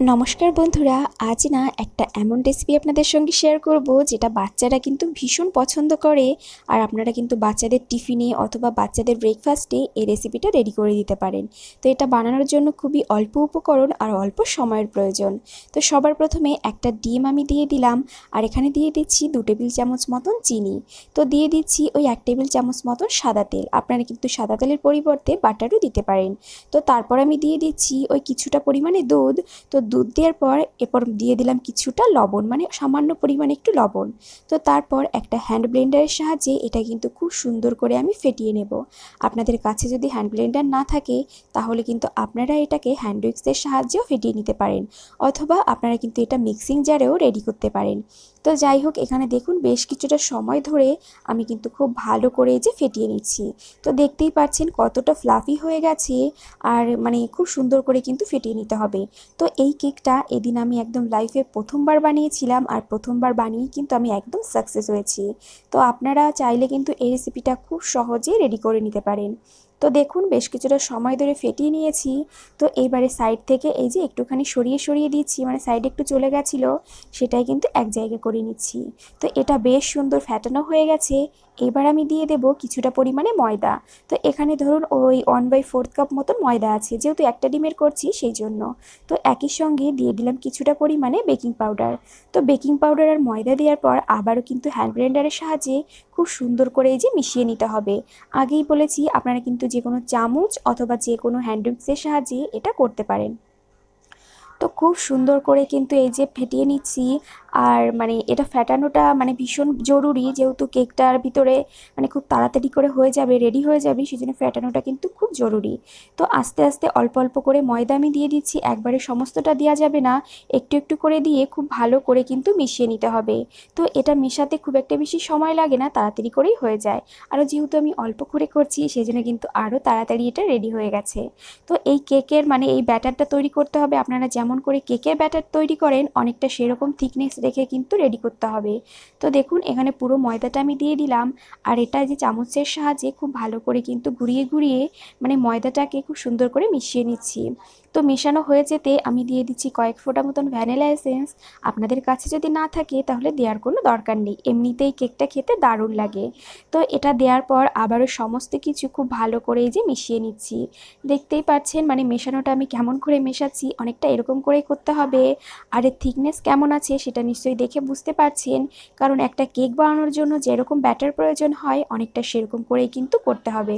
নমস্কার বন্ধুরা, আজ না একটা এমন রেসিপি আপনাদের সঙ্গে শেয়ার করব যেটা বাচ্চারা কিন্তু ভীষণ পছন্দ করে আর আপনারা কিন্তু বাচ্চাদের টিফিনে অথবা বাচ্চাদের ব্রেকফাস্টে এই রেসিপিটা রেডি করে দিতে পারেন। তো এটা বানানোর জন্য খুবই অল্প উপকরণ আর অল্প সময়ের প্রয়োজন। তো সবার প্রথমে একটা ডিম আমি দিয়ে দিলাম আর এখানে দিয়ে দিচ্ছি দু টেবিল চামচ মতন চিনি। তো দিয়ে দিচ্ছি ওই এক টেবিল চামচ মতন সাদা তেল। আপনারা কিন্তু সাদা তেলের পরিবর্তে বাটারও দিতে পারেন। তো তারপর আমি দিয়ে দিচ্ছি ওই কিছুটা পরিমাণে দুধ। তো দুধ দেওয়ার পর এরপর দিয়ে দিলাম কিছুটা লবণ মানে সামান্য পরিমাণে একটু লবণ। তো তারপর একটা হ্যান্ড ব্লেন্ডারের সাহায্যে এটা কিন্তু খুব সুন্দর করে আমি ফেটিয়ে নেব। আপনাদের কাছে যদি হ্যান্ড ব্লেন্ডার না থাকে, তাহলে কিন্তু আপনারা এটাকে হ্যান্ড উইক্সের সাহায্যেও ফেটিয়ে নিতে পারেন, অথবা আপনারা কিন্তু এটা মিক্সিং জারেও রেডি করতে পারেন। তো যাই হোক, এখানে দেখুন বেশ কিছুটা সময় ধরে আমি কিন্তু খুব ভালো করে যে ফেটিয়ে নিচ্ছি। তো দেখতেই পাচ্ছেন কতটা ফ্লাফি হয়ে গেছে আর মানে খুব সুন্দর করে কিন্তু ফেটিয়ে নিতে হবে। তো এই কেকটা এদিন আমি একদম লাইফে প্রথমবার বানিয়েছিলাম আর প্রথমবার বানিয়ে কিন্তু আমি একদম সাকসেস হয়েছি। তো আপনারা চাইলে কিন্তু এই রেসিপিটা খুব সহজে রেডি করে নিতে পারেন। তো দেখুন, বেশ কিছুটা সময় ধরে ফেটিয়ে নিয়েছি। তো এইবারে সাইড থেকে এই যে একটুখানি সরিয়ে সরিয়ে দিচ্ছি মানে সাইডে একটু চলে গেছিল, সেটাই কিন্তু এক জায়গায় করে নিচ্ছি। তো এটা বেশ সুন্দর ফ্যাটানো হয়ে গেছে। এবার আমি দিয়ে দেব কিছুটা পরিমাণে ময়দা। তো এখানে ধরুন ওই ওয়ান বাই ফোর্থ কাপ মতন ময়দা আছে, যেহেতু একটা ডিমের করছি সেই জন্য। তো একই সঙ্গে দিয়ে দিলাম কিছুটা পরিমাণে বেকিং পাউডার তো বেকিং পাউডার আর ময়দা দেওয়ার পর আবারও কিন্তু হ্যান্ড ব্লেন্ডারের সাহায্যে খুব সুন্দর করে এই যে মিশিয়ে নিতে হবে। আগেই বলেছি, আপনারা কিন্তু যে কোনো চামচ অথবা যে কোনো হ্যান্ড সাহায্যে এটা করতে পারেন। তো খুব সুন্দর করে কিন্তু এই যে ফেটিয়ে নিচ্ছি। আর মানে এটা ফেটানোটা মানে ভীষণ জরুরি, যেহেতু কেকটার ভিতরে মানে খুব তাড়াতাড়ি করে হয়ে যাবে রেডি হয়ে যাবে সেই জন্য ফেটানোটা কিন্তু খুব জরুরি। তো আস্তে আস্তে অল্প অল্প করে ময়দা আমি দিয়ে দিচ্ছি, একবারে সমস্তটা দেওয়া যাবে না, একটু একটু করে দিয়ে খুব ভালো করে কিন্তু মিশিয়ে নিতে হবে। তো এটা মেশাতে খুব একটা বেশি সময় লাগে না, তাড়াতাড়ি করেই হয়ে যায়। আর যেহেতু আমি অল্প করে করছি সেই জন্য কিন্তু আরও তাড়াতাড়ি এটা রেডি হয়ে গেছে। তো এই কেকের মানে এই ব্যাটারটা তৈরি করতে হবে, আপনারা যেমন করে কেকের ব্যাটার তৈরি করেন, অনেকটা সেরকম থিকনেস রেখে কিন্তু রেডি করতে হবে। তো দেখুন, এখানে পুরো ময়দাটা আমি দিয়ে দিলাম। আর এটা যে চামচের সাহায্যে খুব ভালো করে কিন্তু ঘুরিয়ে ঘুরিয়ে মানে ময়দাটাকে খুব সুন্দর করে মিশিয়ে নিচ্ছি। তো মেশানো হয়ে যেতে আমি দিয়ে দিচ্ছি কয়েক ফোঁটা মতন ভ্যানিলা এসেন্স। আপনাদের কাছে যদি না থাকে তাহলে দেওয়ার কোনো দরকার নেই। এমনিতেই কেকটা খেতে দারুণ লাগে। তো এটা দেওয়ার পর আবারও সমস্ত কিছু খুব ভালো করে যে মিশিয়ে নিচ্ছি। দেখতেই পাচ্ছেন মানে মেশানোটা আমি কেমন করে মেশাচ্ছি, অনেকটা এরকম করেই করতে হবে। আর এর থিকনেস কেমন আছে সেটা নিশ্চয়ই দেখে বুঝতে পারছেন। কারণ একটা কেক বানানোর জন্য যেরকম ব্যাটার প্রয়োজন হয়, অনেকটা সেরকম করেই কিন্তু করতে হবে।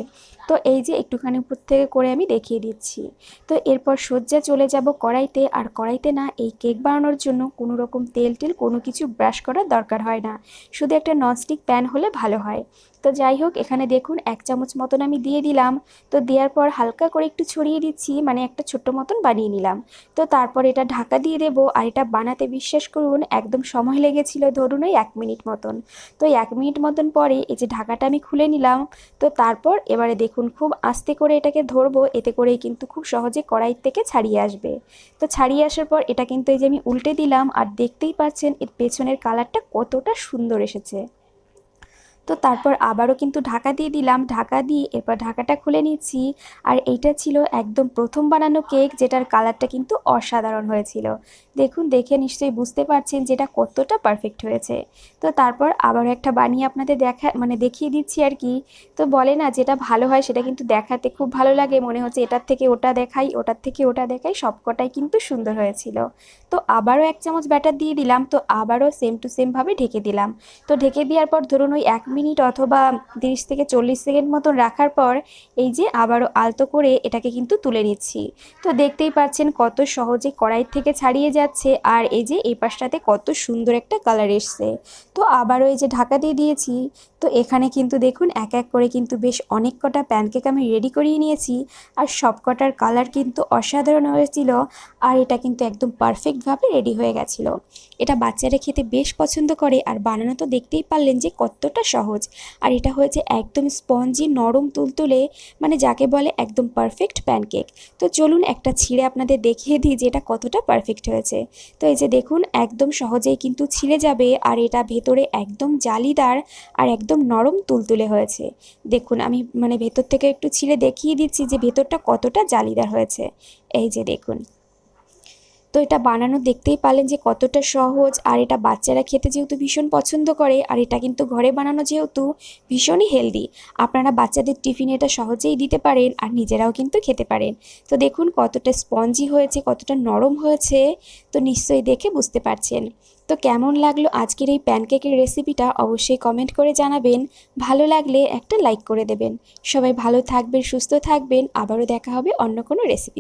তো এই যে একটুখানি উপর থেকে করে আমি দেখিয়ে দিচ্ছি। তো এরপর সজ্জা চলে যাব কড়াইতে, আর কড়াইতে না এই কেক বানানোর জন্য কোনো রকম তেল টেল কোনো কিছু ব্রাশ করার দরকার হয় না। শুধু একটা ননস্টিক প্যান হলে ভালো হয়। তো যাই হোক, এখানে দেখুন এক চামচ মতন আমি দিয়ে দিলাম। তো দেওয়ার পর হালকা করে একটু ছড়িয়ে দিচ্ছি মানে একটা ছোট্ট মতন বানিয়ে নিলাম। তো তারপর এটা ঢাকা দিয়ে দেবো আর এটা বানাতে বিশ্বাস করুন, একদম সময় লেগেছিল ধরুন ওই এক মিনিট মতন। তো এক মিনিট মতন পরে এই যে ঢাকাটা আমি খুলে নিলাম, তো তারপর এবারে দেখুন খুব আস্তে করে এটাকে ধরবো, এতে করেই কিন্তু খুব সহজে কড়াই থেকে ছাড়িয়ে আসবে। তো ছাড়িয়ে আসার পর এটা কিন্তু এই যে আমি উল্টে দিলাম, আর দেখতেই পাচ্ছেন এর পেছনের কালারটা কতটা সুন্দর এসেছে। তো তারপর আবারও কিন্তু ঢাকা দিয়ে দিলাম। ঢাকা দিয়ে এরপর ঢাকাটা খুলে নিচ্ছি। আর এইটা ছিল একদম প্রথম বানানো কেক, যেটার কালারটা কিন্তু অসাধারণ হয়েছিল। দেখুন, দেখে নিশ্চয়ই বুঝতে পারছেন যেটা কতটা পারফেক্ট হয়েছে। তো তারপর আবারও একটা বানিয়ে আপনাদের দেখা মানে দেখিয়ে দিচ্ছি আর কি। তো বলে না, যেটা ভালো হয় সেটা কিন্তু দেখাতে খুব ভালো লাগে। মনে হচ্ছে এটার থেকে ওটা দেখাই, ওটার থেকে ওটা দেখাই, সবকটাই কিন্তু সুন্দর হয়েছিল। তো আবারও এক চামচ ব্যাটার দিয়ে দিলাম। তো আবারও সেম টু সেমভাবে ঢেকে দিলাম। তো ঢেকে দেওয়ার পর ধরুন ওই এক মিনিট অথবা তিরিশ থেকে চল্লিশ সেকেন্ড মতন রাখার পর এই যে আবারও আলতো করে এটাকে কিন্তু তুলে নিচ্ছি। তো দেখতেই পাচ্ছেন কত সহজে কড়াই থেকে ছাড়িয়ে যাচ্ছে আর এই যে এই পাশটাতে কত সুন্দর একটা কালার এসছে। তো আবারও এই যে ঢাকা দিয়ে দিয়েছি। তো এখানে কিন্তু দেখুন এক এক করে কিন্তু বেশ অনেক কটা প্যানকেক আমি রেডি করিয়ে নিয়েছি আর সব কটার কালার কিন্তু অসাধারণ হয়েছিল আর এটা কিন্তু একদম পারফেক্টভাবে রেডি হয়ে গেছিল। এটা বাচ্চারা খেতে বেশ পছন্দ করে আর বানানো তো দেখতেই পারলেন যে কতটা সহজ। আর এটা হয়েছে একদম স্পঞ্জি, নরম তুলতুলে মানে যাকে বলে একদম পারফেক্ট প্যানকেক তো চলুন একটা ছিঁড়ে আপনাদের দেখিয়ে দিই যে এটা কতটা পারফেক্ট হয়েছে। তো এই যে দেখুন, একদম সহজেই কিন্তু ছিঁড়ে যাবে আর এটা ভেতরে একদম জালিদার আর একদম নরম তুলতুলে হয়েছে। দেখুন, আমি মানে ভেতর থেকে একটু ছিঁড়ে দেখিয়ে দিচ্ছি যে ভেতরটা কতটা জালিদার হয়েছে। এই যে দেখুন। তো এটা বানানো দেখতেই পারলেন যে কতটা সহজ। আর এটা বাচ্চারা খেতে যেহেতু ভীষণ পছন্দ করে, আর এটা কিন্তু ঘরে বানানো যেহেতু ভীষণই হেলদি। আপনারা বাচ্চাদের টিফিনে এটা সহজেই দিতে পারেন, আর নিজেরাও কিন্তু খেতে পারেন। তো দেখুন কতটা স্পঞ্জি হয়েছে, কতটা নরম হয়েছে, তো নিশ্চয়ই দেখে বুঝতে পারছেন। তো কেমন লাগল আজকের এই প্যানকেকের রেসিপিটা অবশ্যই কমেন্ট করে জানাবেন। ভালো লাগলে একটা লাইক করে দেবেন। সবাই ভালো থাকবেন, সুস্থ থাকবেন। আবারও দেখা হবে অন্য কোনো রেসিপি